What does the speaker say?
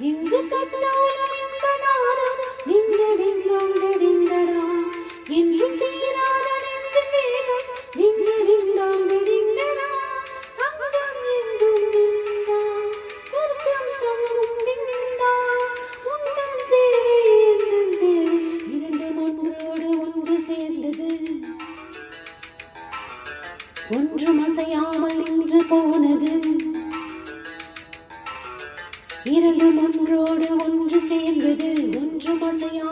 నిండు తట్టౌలమింద నాదం నిండు నిండు నిండడా నిండు ஒன்று சேர்ந்தது. ஒன்றும் அசையாமல் நின்று போனது. காதல் காதல் நின்றா கண்ணில்